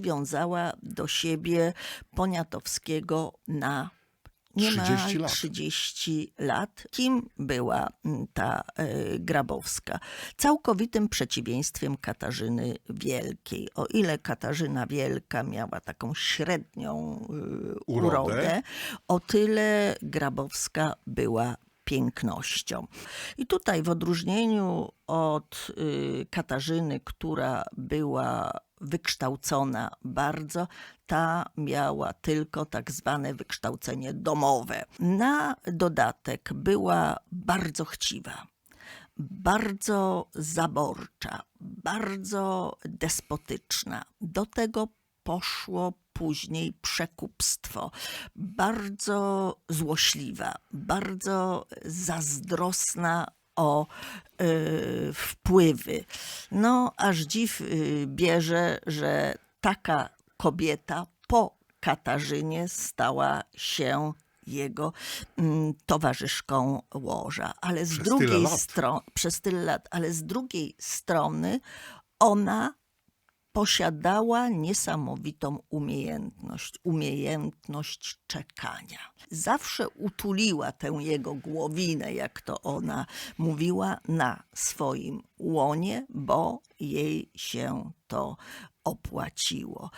przywiązała do siebie Poniatowskiego na niemal 30 lat. 30 lat. Kim była mm, ta e, Grabowska? Całkowitym przeciwieństwem Katarzyny Wielkiej. O ile Katarzyna Wielka miała taką średnią y, Urodę. urodę, o tyle Grabowska była pięknością. I tutaj w odróżnieniu od y, Katarzyny, która była wykształcona bardzo, ta miała tylko tak zwane wykształcenie domowe. Na dodatek była bardzo chciwa bardzo zaborcza, bardzo despotyczna. Do tego poszło później przekupstwo, bardzo złośliwa, bardzo zazdrosna o y, wpływy. No, aż dziw y, bierze, że taka kobieta po Katarzynie stała się jego mm, towarzyszką łoża. Ale z Przez drugiej strony, przez tyle lat, ale z drugiej strony ona posiadała niesamowitą umiejętność, umiejętność czekania. Zawsze utuliła tę jego głowinę, jak to ona mówiła, na swoim łonie, bo jej się to opłaciło.